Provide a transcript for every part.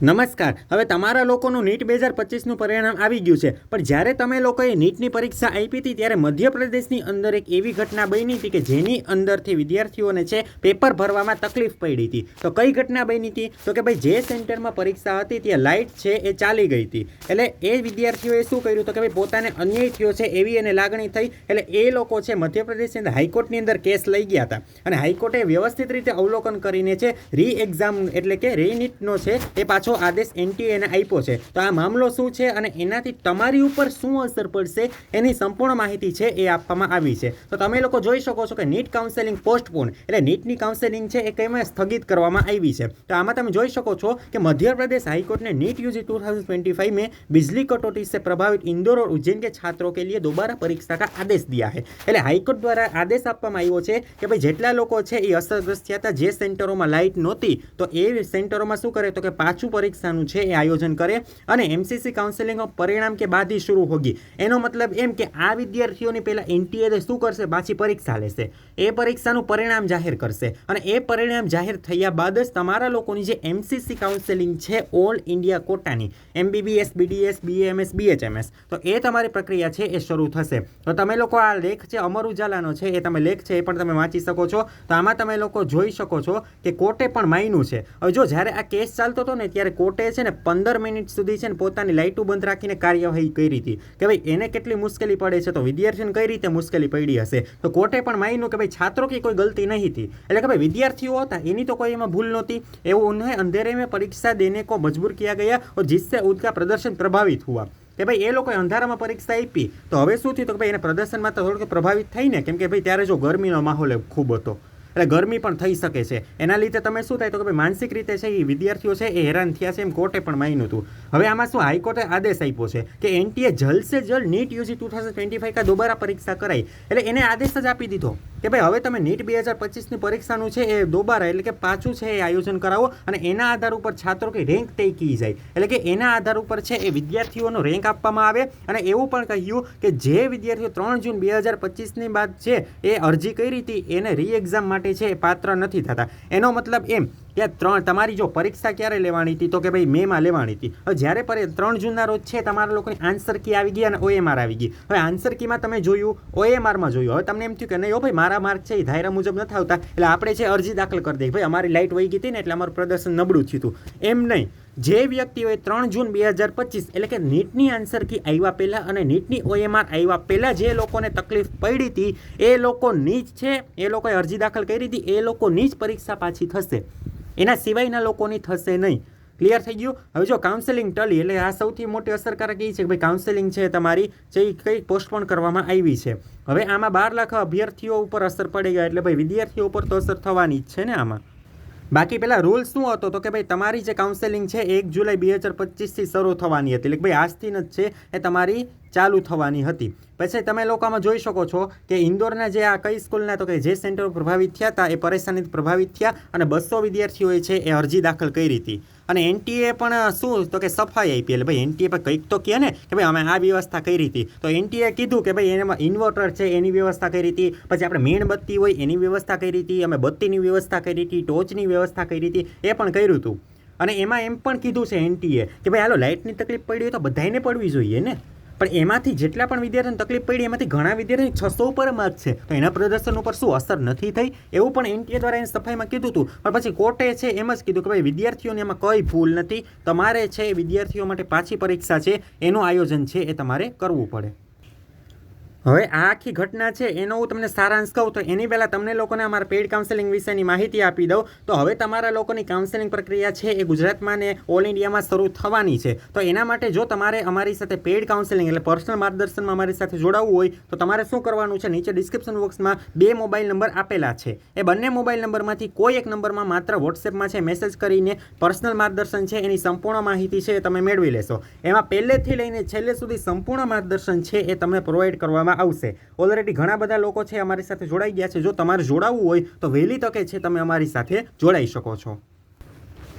નમસ્કાર. હવે તમારા લોકોનું નીટ બે હજાર પચીસનું પરિણામ આવી ગયું છે. પણ જ્યારે તમે લોકોએ નીટની પરીક્ષા આપી હતી, ત્યારે મધ્યપ્રદેશની અંદર એક એવી ઘટના બની હતી કે જેની અંદરથી વિદ્યાર્થીઓને છે, પેપર ભરવામાં તકલીફ પડી હતી. તો કઈ ઘટના બની હતી? તો કે ભાઈ, જે સેન્ટરમાં પરીક્ષા હતી, ત્યાં લાઇટ છે, એ ચાલી ગઈ હતી. એટલે એ વિદ્યાર્થીઓએ શું કર્યું? તો કે ભાઈ, પોતાને અન્યાય થયો છે, એવી એને લાગણી થઈ. એટલે એ લોકો છે, મધ્યપ્રદેશની અંદર હાઈકોર્ટની અંદર કેસ લઈ ગયા હતા. અને હાઈકોર્ટે વ્યવસ્થિત રીતે અવલોકન કરીને છે રી એક્ઝામ એટલે કે રીનીટનો છે, એ પાછો આદેશ એનટીએ એને આપ્યો છે તો આ મામલો શું છે અને એનાથી તમારી ઉપર શું અસર પડશે એની સંપૂર્ણ માહિતી છે એ આપવામાં આવી છે તો તમે લોકો જોઈ શકો છો કે નીટ કાઉન્સેલિંગ પોસ્ટપોન એટલે નીટની કાઉન્સેલિંગ છે એ કઈમાં સ્થગિત કરવામાં આવી છે તો આમાં તમે જોઈ શકો છો કે मध्य प्रदेश हाईकोर्ट ने नीट यूजी 2025 में बिजली कटौती से प्रभावित इंदौर और उज्जैन के छात्रों के लिए दोबारा परीक्षा का आदेश दिया है એટલે હાઈકોર્ટ દ્વારા આદેશ આપવામાં આવ્યો છે કે ભાઈ જેટલા લોકો છે એ અસરગ્રસ્ત થયા હતા જે સેન્ટરોમાં લાઇટ નહોતી તો એ સેન્ટરોમાં શું કરે તો કે પાછું પરીક્ષાનું છે એ આયોજન કરે અને એમસીસી કાઉન્સેલિંગ પરિણામ કે બાદ શરૂ હોગી. એનો મતલબ એમ કે આ વિદ્યાર્થીઓની પહેલાં એનટીએ શું કરશે? પાછી પરીક્ષા લેશે. એ પરીક્ષાનું પરિણામ જાહેર કરશે. અને એ પરિણામ જાહેર થયા બાદ જ તમારા લોકોની જે એમસીસી કાઉન્સેલિંગ છે ઓલ ઇન્ડિયા કોટાની એમબીબીએસ બીડીએસ બીએમએસ બીએચએમએસ તો એ તમારી પ્રક્રિયા છે એ શરૂ થશે. તો તમે લોકો આ લેખ છે, અમર ઉજાલાનો છે, એ તમે લેખ છે એ પણ તમે વાંચી શકો છો. તો આમાં તમે લોકો જોઈ શકો છો કે કોર્ટે પણ માયનું છે. જો જ્યારે આ કેસ ચાલતો હતો ને, ત્યારે ત્યારે કોર્ટે છે ને પંદર મિનિટ સુધી છે ને પોતાની લાઇટો બંધ રાખીને કાર્યવાહી કરી હતી. કે ભાઈ, એને કેટલી મુશ્કેલી પડે છે? તો વિદ્યાર્થીઓને કઈ રીતે મુશ્કેલી પડી હશે? તો કોર્ટે પણ માન્યું કે ભાઈ છાત્રો કે કોઈ ગલતી નહીં હતી. એટલે કે ભાઈ, વિદ્યાર્થીઓ હતા, એની તો કોઈ એમાં ભૂલ નહોતી. એવું ઉન્હેं અંધેરે મેં પરીક્ષા દેને કો મજબૂર કિયા ગયા ઓર જિસસે ઉનકા પ્રદર્શન પ્રભાવિત હુઆ. કે ભાઈ, એ લોકોએ અંધારામાં પરીક્ષા આપી. તો હવે શું થયું? તો કે ભાઈ, એને પ્રદર્શનમાં તો થોડુંક પ્રભાવિત થઈને કેમ કે ભાઈ, ત્યારે જો ગરમીનો માહોલ ખૂબ હતો. એટલે ગરમી પણ થઈ શકે છે. એના લીધે તમે શું થાય તો કે ભાઈ માનસિક રીતે છે એ વિદ્યાર્થીઓ છે એ હેરાન થયા છે એમ કોર્ટે પણ માન્યું હતું. હવે આમાં શું હાઈકોર્ટે આદેશ આપ્યો છે કે એનટીએ જલ્દ સે જલ્દ NEET UG two thousand twenty five કા દોબારા પરીક્ષા કરાઈ. એટલે એને આદેશ જ આપી દીધો કે ભાઈ હવે તમે નીટ બે હજાર પચીસની પરીક્ષાનું છે એ દોબારા એટલે કે પાછું છે એ આયોજન કરાવો અને એના આધાર ઉપર છાત્રો કે રેન્ક તય કી જાય. એટલે કે એના આધાર ઉપર છે એ વિદ્યાર્થીઓનો રેન્ક આપવામાં આવે અને એવું પણ કહ્યું કે જે વિદ્યાર્થીઓ ત્રણ જૂન બે હજાર પચીસની બાદ છે એ અરજી કરી હતી એને રી એક્ઝામ માટે છે એ પાત્ર નથી થતા. એનો મતલબ એમ કે ત્રણ, તમારી જો પરીક્ષા ક્યારે લેવાની હતી તો કે ભાઈ મેમાં લેવાની હતી. હવે જ્યારે પર ત્રણ જૂનના રોજ છે તમારા લોકોની આન્સર કી આવી ગઈ અને ઓએમઆર આવી ગઈ. હવે આન્સર કીમાં તમે જોયું ઓએમઆરમાં જોયું. હવે તમને એમ થયું કે નહીં હો ભાઈ, મારા માર્ક છે એ ધાયરા મુજબ નથી આવતા. એટલે આપણે છે અરજી દાખલ કરી દઈએ. ભાઈ અમારી લાઇટ વહી ગઈ હતી ને એટલે અમારું પ્રદર્શન નબળું થયું હતું. એમ નહીં. જે વ્યક્તિઓએ ત્રણ જૂન બે હજાર પચીસ એટલે કે નીટની આન્સર કી આવ્યા પહેલાં અને નીટની ઓએમઆર આવ્યા પહેલાં જે લોકોને તકલીફ પડી હતી એ લોકો નીચ છે, એ લોકોએ અરજી દાખલ કરી હતી એ લોકોની જ પરીક્ષા પાછી થશે. એના સિવાયના લોકોની થશે નહીં. ક્લિયર થઈ ગયું? હવે જો કાઉન્સેલિંગ ટલી એટલે આ સૌથી મોટી અસરકારક એ છે કે ભાઈ કાઉન્સેલિંગ છે તમારી જે કંઈ પોસ્ટપોન કરવામાં આવી છે. હવે આમાં બાર લાખ અભ્યર્થીઓ ઉપર અસર પડી ગયા, એટલે ભાઈ વિદ્યાર્થીઓ ઉપર તો અસર થવાની જ છે ને આમાં. બાકી પેલા રૂલ શું હતો? તો કે ભાઈ, તમારી જે કાઉન્સેલિંગ છે, એક જુલાઈ બે હજાર પચીસથી શરૂ થવાની હતી. એટલે ભાઈ, આજથી જ છે, એ તમારી ચાલુ થવાની હતી. પછી તમે લોકોમાં જોઈ શકો છો કે ઇન્દોરના જે આ કઈ સ્કૂલના, તો કે જે સેન્ટર પ્રભાવિત થયા હતા, એ પરેશાનીથી પ્રભાવિત થયા અને બસો વિદ્યાર્થીઓએ છે, એ અરજી દાખલ કરી હતી. અને એનટીએ પણ શું તો કે સફાઈ આપી એટલે ભાઈ એનટીએ પણ કંઈક તો કહે ને કે ભાઈ અમે આ વ્યવસ્થા કરી હતી. તો એનટીએ કીધું કે ભાઈ એનામાં ઇન્વર્ટર છે, એની વ્યવસ્થા કરી હતી. પછી આપણે મીણબત્તી હોય એની વ્યવસ્થા કરી હતી. અમે બત્તીની વ્યવસ્થા કરી હતી, ટોચની વ્યવસ્થા કરી હતી. એ પણ કર્યું હતું અને એમાં એમ પણ કીધું છે એનટીએ કે ભાઈ, હાલો, લાઇટની તકલીફ પડી હોય તો બધાને પડવી જોઈએ ને. પણ એમાંથી જેટલા પણ વિદ્યાર્થીઓને તકલીફ પડી, એમાંથી ઘણા વિદ્યાર્થીઓ છસો ઉપર માર્ક છે. તો એના પ્રદર્શન ઉપર શું અસર નથી થઈ? એવું પણ એનટીએ દ્વારા એની સફાઈમાં કીધું હતું. પણ પછી કોર્ટે છે એમ જ કીધું કે ભાઈ, વિદ્યાર્થીઓને એમાં કંઈ ભૂલ નથી. તમારે છે વિદ્યાર્થીઓ માટે પાછી પરીક્ષા છે. એનું આયોજન છે એ તમારે કરવું પડે. હવે આ આખી ઘટના છે એનો હું તમને સારાંશ કહું, તો એની પહેલાં તમને લોકોને અમારા પેઇડ કાઉન્સેલિંગ વિશેની માહિતી આપી દઉં. તો હવે તમારા લોકોની કાઉન્સેલિંગ પ્રક્રિયા છે એ ગુજરાતમાં ને ઓલ ઇન્ડિયામાં શરૂ થવાની છે. તો એના માટે જો તમારે અમારી સાથે પેઇડ કાઉન્સેલિંગ એટલે પર્સનલ માર્ગદર્શનમાં અમારી સાથે જોડાવવું હોય, તો તમારે શું કરવાનું છે? નીચે ડિસ્ક્રિપ્શન બોક્સમાં બે મોબાઈલ નંબર આપેલા છે. એ બંને મોબાઈલ નંબરમાંથી કોઈ એક નંબરમાં માત્ર વોટ્સએપમાં છે મેસેજ કરીને પર્સનલ માર્ગદર્શન છે, એની સંપૂર્ણ માહિતી છે એ તમે મેળવી લેશો. એમાં પહેલેથી લઈને છેલ્લે સુધી સંપૂર્ણ માર્ગદર્શન છે એ તમને પ્રોવાઈડ કરવામાં આવશે. ઓલરેડી ઘણા બધા લોકો છે અમારી સાથે જોડાઈ ગયા છે. જો તમારે જોડાવવું હોય તો વહેલી તકે છે તમે અમારી સાથે જોડાઈ શકો છો.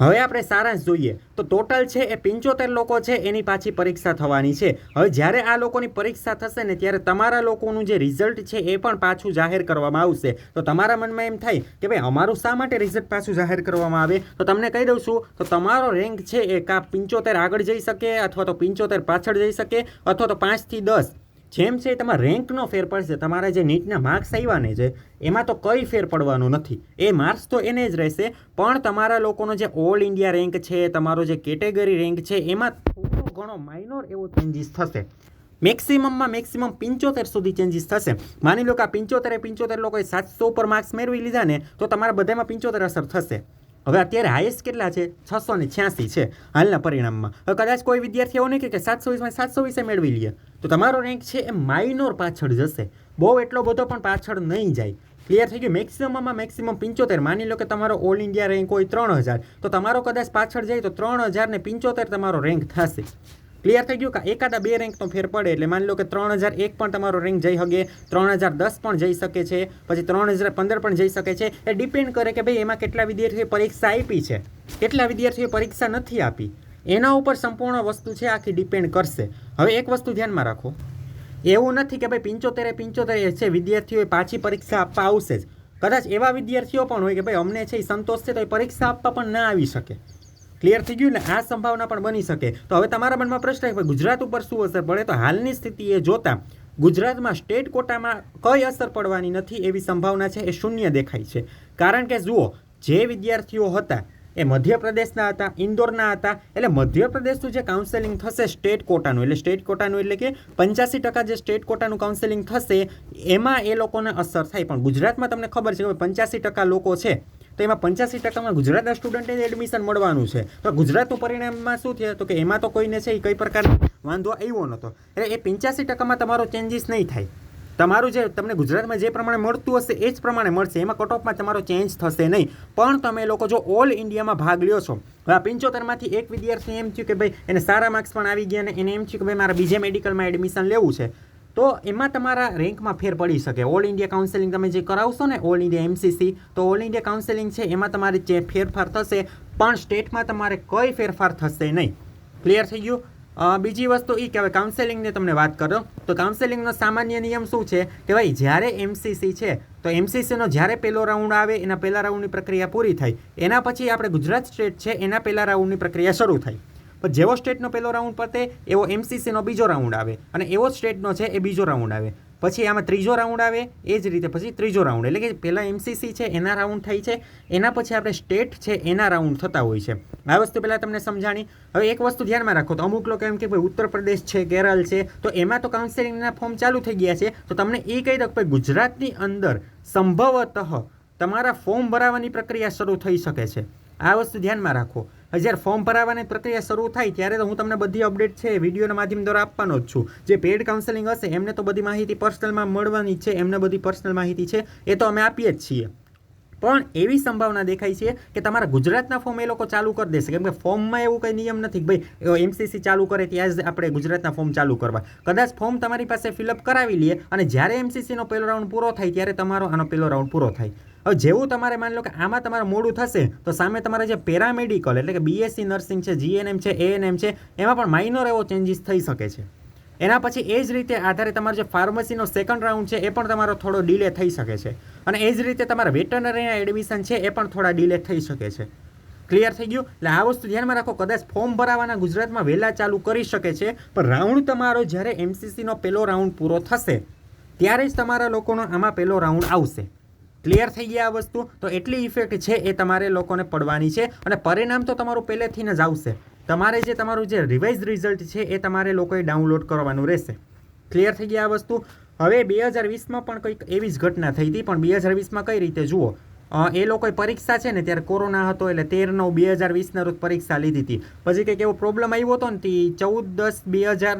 હવે આપણે સારાંશ જોઈએ. તો ટોટલ છે એ પંચોતેર લોકો છે, એની પાછી પરીક્ષા થવાની છે. હવે જ્યારે આ લોકોની પરીક્ષા થશે ને ત્યારે તમારા લોકોનું જે રિઝલ્ટ છે એ પણ પાછું જાહેર કરવામાં આવશે. તો તમારા મનમાં એમ થાય કે ભાઈ, અમારું શા માટે રિઝલ્ટ પાછું જાહેર કરવામાં આવે? તો તમને કહી દઉં છું, તો તમારો રેન્ક છે એ કાં પંચોતેર આગળ જઈ શકે અથવા તો પંચોતેર પાછળ જઈ શકે અથવા તો પાંચથી દસ? જેમ છે તમારા રેન્કનો ફેર પડશે, તમારા જે નીટના માર્ક્સ આવ્યાને છે એમાં તો કંઈ ફેર પડવાનો નથી. એ માર્ક્સ તો એને જ રહેશે, પણ તમારા લોકોનો જે ઓલ ઇન્ડિયા રેન્ક છે, તમારો જે કેટેગરી રેન્ક છે, એમાં થોડો ઘણો માઇનોર એવો ચેન્જીસ થશે. મેક્સિમમમાં મેક્સિમમ પંચોતેર સુધી ચેન્જીસ થશે. માની લો કે આ પંચોતેરે પંચોતેર લોકોએ સાતસો ઉપર માર્ક્સ મેળવી લીધા ને, તો તમારા બધામાં પંચોતેર અસર થશે. હવે અત્યારે હાઈએસ્ટ કેટલા છે? છસો ને છ્યાસી છે હાલના પરિણામમાં. હવે કદાચ કોઈ વિદ્યાર્થી એવો નહીં કે સાતસો વીસમાં સાતસો વીસે મેળવી લઈએ તો તમારો રેન્ક છે એ માઇનોર પાછળ જશે. બહુ એટલો બધો પણ પાછળ નહીં જાય. ક્લિયર થઈ ગયું? મેક્સિમમમાં મેક્સિમમ પંચોતેર. માની લો કે તમારો ઓલ ઇન્ડિયા રેન્ક હોય ત્રણ હજાર. તો તમારો કદાચ પાછળ જાય તો ત્રણ હજાર ને પંચોતેર તમારો રેન્ક થશે. ક્લિયર થઈ ગયું કે એકાદા બે રેન્કનો ફેર પડે એટલે માની લો કે ત્રણ હજાર એક પણ તમારો રેન્ક જઈ શકે ત્રણ હજાર દસ પણ જઈ શકે છે, પછી ત્રણ હજાર પંદર પણ જઈ શકે છે. એ ડિપેન્ડ કરે કે ભાઈ એમાં કેટલા વિદ્યાર્થીઓએ પરીક્ષા આપી છે. કેટલા વિદ્યાર્થીઓએ પરીક્ષા નથી આપી. એના ઉપર સંપૂર્ણ વસ્તુ છે, આખી ડિપેન્ડ કરશે. હવે એક વસ્તુ ધ્યાનમાં રાખો. એવું નથી કે ભાઈ પંચોતેરે પંચોતેર છે, વિદ્યાર્થીઓએ પાછી પરીક્ષા આપવા આવશે જ. કદાચ એવા વિદ્યાર્થીઓ પણ હોય કે ભાઈ અમને છે એ સંતોષ છે તો એ પરીક્ષા આપવા પણ ના આવી શકે. ક્લિયર થઈ ગયું ને આ સંભાવના પણ બની શકે. તો હવે તમારા મનમાં પ્રશ્ન કે ગુજરાત ઉપર શું અસર પડે? તો હાલની સ્થિતિએ જોતા ગુજરાતમાં સ્ટેટ કોટામાં કઈ અસર પડવાની નથી એવી સંભાવના છે એ શૂન્ય દેખાય છે. કારણ કે જુઓ, જે વિદ્યાર્થીઓ હતા એ મધ્યપ્રદેશના હતા, ઇન્દોરના હતા, એટલે મધ્યપ્રદેશનું જે કાઉન્સેલિંગ થશે સ્ટેટ કોટાનું, એટલે સ્ટેટ કોટાનું એટલે કે પંચ્યાસી ટકા જે સ્ટેટ કોટાનું કાઉન્સેલિંગ થશે, એમાં એ લોકોને અસર થાય. પણ ગુજરાતમાં તમને ખબર છે કે પંચ્યાસી ટકા લોકો છે તો એમાં પંચ્યાસી ટકામાં ગુજરાતના સ્ટુડન્ટને એડમિશન મળવાનું છે. તો ગુજરાતનું પરિણામમાં શું થયું? તો કે એમાં તો કોઈને છે એ કઈ પ્રકારનો વાંધો આવ્યો નહોતો. એટલે એ પંચ્યાસી ટકામાં તમારો ચેન્જીસ નહીં થાય. તમારું જે, તમને ગુજરાતમાં જે પ્રમાણે મળતું હશે એ જ પ્રમાણે મળશે. એમાં કટ ઓફમાં તમારો ચેન્જ થશે નહીં. પણ તમે લોકો જો ઓલ ઇન્ડિયામાં ભાગ લ્યો છો. હવે આ પંચોતેરમાંથી એક વિદ્યાર્થી એમ થયું કે ભાઈ, એને સારા માર્ક્સ પણ આવી ગયા અને એને એમ થયું કે ભાઈ, મારે બીજે મેડિકલમાં એડમિશન લેવું છે. તો એમાં તમારા રેન્કમાં ફેર પડી શકે. ઓલ ઇન્ડિયા કાઉન્સેલિંગ તમે જે કરાવશો ને ઓલ ઇન્ડિયા એમસીસી તો ઓલ ઇન્ડિયા કાઉન્સેલિંગ છે, એમાં તમારે જે ફેરફાર થશે, પણ સ્ટેટમાં તમારે કોઈ ફેરફાર થશે નહીં. ક્લિયર થઈ ગયું? બીજી વસ્તુ એ કે હવે કાઉન્સેલિંગની તમને વાત કરો. તો કાઉન્સેલિંગનો સામાન્ય નિયમ શું છે? કે ભાઈ, જ્યારે એમસીસી છે, તો એમસીસીનો જ્યારે પહેલો રાઉન્ડ આવે, એના પહેલા રાઉન્ડની પ્રક્રિયા પૂરી થાય. એના પછી આપણે ગુજરાત સ્ટેટ છે, એના પહેલા રાઉન્ડની પ્રક્રિયા શરૂ થાય. પણ જેવો સ્ટેટનો પહેલો રાઉન્ડ પતે, એવો એમસીસીનો બીજો રાઉન્ડ આવે. અને એવો સ્ટેટનો છે, એ બીજો રાઉન્ડ આવે. પછી આમાં ત્રીજો રાઉન્ડ આવે, એ જ રીતે. પછી ત્રીજો રાઉન્ડ એટલે કે પહેલાં એમસીસી છે, એના રાઉન્ડ થાય છે. એના પછી આપણે સ્ટેટ છે, એના રાઉન્ડ થતા હોય છે. આ વસ્તુ પહેલાં તમને સમજાણી. હવે એક વસ્તુ ધ્યાનમાં રાખો તો અમુક લોકો એમ કે ભાઈ ઉત્તર પ્રદેશ છે, કેરળ છે. તો એમાં તો કાઉન્સેલિંગના ફોર્મ ચાલુ થઈ ગયા છે. તો તમને એ કહી દઉં કે ગુજરાતની અંદર સંભવતઃ તમારા ફોર્મ ભરાવાની પ્રક્રિયા શરૂ થઈ શકે છે. આ વસ્તુ ધ્યાનમાં રાખો. જ્યારે ફોર્મ ભરાવાની પ્રક્રિયા શરૂ થાય ત્યારે તો હું તમને બધી અપડેટ છે વિડીયોના માધ્યમ દ્વારા આપવાનો જ છું. જે પેડ કાઉન્સેલિંગ હશે, એમને તો બધી માહિતી પર્સનલમાં મળવાની છે, એમને બધી પર્સનલ માહિતી છે, એ તો અમે આપીએ જ છીએ. પણ એવી સંભાવના દેખાય છે કે તમારા ગુજરાતના ફોર્મ એ લોકો ચાલુ કરી દેશે. કેમ કે ફોર્મમાં એવું કંઈ નિયમ નથી ભાઈ એમસીસી ચાલુ કરે ત્યાં જ આપણે ગુજરાતના ફોર્મ ચાલુ કરવા. કદાચ ફોર્મ તમારી પાસે ફિલઅપ કરાવી લઈએ અને જ્યારે એમસીસીનો પહેલો રાઉન્ડ પૂરો થાય ત્યારે તમારો આનો પહેલો રાઉન્ડ પૂરો થાય. હવે જેવું તમારે માની લો કે આમાં તમારે મોડું થશે, તો સામે તમારે જે પેરામેડિકલ એટલે કે બીએસસી નર્સિંગ છે જીએનએમ છે એએનએમ છે, એમાં પણ માઇનોર એવો ચેન્જીસ થઈ શકે છે. એના પછી એ જ રીતે આધારે તમારો જે ફાર્મસીનો સેકન્ડ રાઉન્ડ છે, એ પણ તમારો થોડો ડિલે થઈ શકે છે. અને એ જ રીતે તમારા વેટનરીના એડમિશન છે, એ પણ થોડા ડિલે થઈ શકે છે. ક્લિયર થઈ ગયું? એટલે આ વસ્તુ ધ્યાનમાં રાખો, કદાચ ફોર્મ ભરાવાના ગુજરાતમાં વહેલા ચાલુ કરી શકે છે, પણ રાઉન્ડ તમારો જ્યારે એમસીસીનો પહેલો રાઉન્ડ પૂરો થશે, ત્યારે જ તમારા લોકોનો આમાં પહેલો રાઉન્ડ આવશે. ક્લિયર થઈ ગયા આ વસ્તુ, તો એટલી ઇફેક્ટ છે એ તમારે લોકોને પડવાની છે અને પરિણામ તો તમારું પહેલેથી જ આવશે. તમારે જે તમારું જે રિવાઇઝ રિઝલ્ટ છે એ તમારે લોકોએ ડાઉનલોડ કરવાનું રહેશે. ક્લિયર થઈ ગયા આ વસ્તુ? હવે બે હજાર વીસમાં પણ કંઈક એવી જ ઘટના થઈ હતી, પણ બે હજાર વીસમાં કઈ રીતે જુઓ? એ લોકોએ પરીક્ષા છે ને ત્યારે કોરોના હતો એટલે તેર નવ બે હજાર વીસના રોજ પરીક્ષા લીધી હતી. પછી કંઈક એવો પ્રોબ્લેમ આવ્યો હતો ને, તે ચૌદ દસ બે હજાર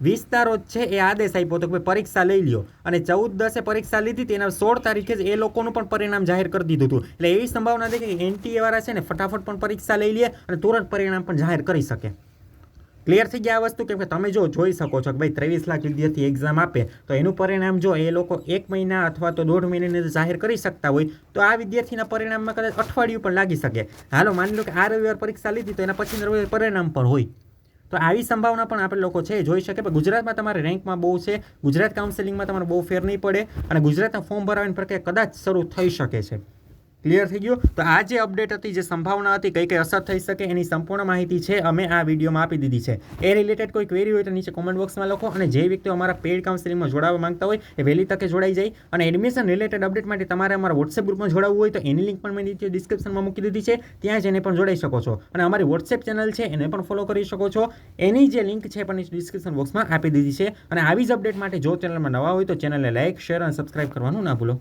વીસના છે, એ આદેશ આપ્યો હતો કે પરીક્ષા લઈ લ્યો. અને ચૌદ દસે પરીક્ષા લીધી તેના સોળ તારીખે જ એ લોકોનું પણ પરિણામ જાહેર કરી દીધું હતું. એટલે એવી સંભાવના છે કે એનટીએ વાળા છે ને ફટાફટ પણ પરીક્ષા લઈ લે અને તુરંત પરિણામ પણ જાહેર કરી શકે. ક્લિયર થઈ ગયા આ વસ્તુ કેમ કે તમે જો જોઈ શકો છો કે ભાઈ ત્રેવીસ લાખ વિદ્યાર્થી એક્ઝામ આપે, તો એનું પરિણામ જો એ લોકો એક મહિના અથવા તો દોઢ મહિનાની જાહેર કરી શકતા હોય, તો આ વિદ્યાર્થીના પરિણામમાં કદાચ અઠવાડિયું પણ લાગી શકે. હાલો, માની લો કે આ રવિવાર પરીક્ષા લીધી, તો એના પછી રવિવાર પરિણામ પણ હોય. તો આવી સંભાવના પણ આપણે લોકો છે જોઈ શકે. પણ ગુજરાતમાં તમારે રેન્કમાં બહુ છે, ગુજરાત કાઉન્સેલિંગમાં તમારે બહુ ફેર નહીં પડે અને ગુજરાતના ફોર્મ ભરાવાની પ્રક્રિયા કદાચ શરૂ થઈ શકે છે. ક્લિયર થઈ ગયું? તો આ જે અપડેટ હતી, જે સંભાવના હતી, કઈ કઈ અસર થઈ શકે, એની સંપૂર્ણ માહિતી છે, અમે આ વિડીયોમાં આપી દીધી છે. એ રિલેટેડ કોઈ ક્વેરી હોય તો નીચે કોમેન્ટ બોક્સમાં લખો અને જે વ્યક્તિઓ અમારા પેડ કાઉન્સિલિંગમાં જોડાવા માંગતા હોય, એ વહેલી તકે જોડાઈ જાય. અને એડમિશન રિલેટેડ અપડેટ માટે તમારે અમારા વોટ્સએપ ગ્રુપમાં જોડાવવું હોય તો એની લિંક પણ મેં નીચે ડિસ્ક્રિપ્શનમાં મૂકી દીધી છે. ત્યાં જ એને પણ જોડાઈ શકો છો. અને અમારી વોટ્સએપ ચેનલ છે, એને પણ ફોલો કરી શકો છો. એની જે લિંક છે પણ ડિસ્ક્રિપ્શન બોક્સમાં આપી દીધી છે. અને આવી જ અપડેટ માટે જો ચેનલમાં નવા હોય તો ચેનલને લાઇક શેર અને સબસ્ક્રાઇબ કરવાનું ના ભૂલો.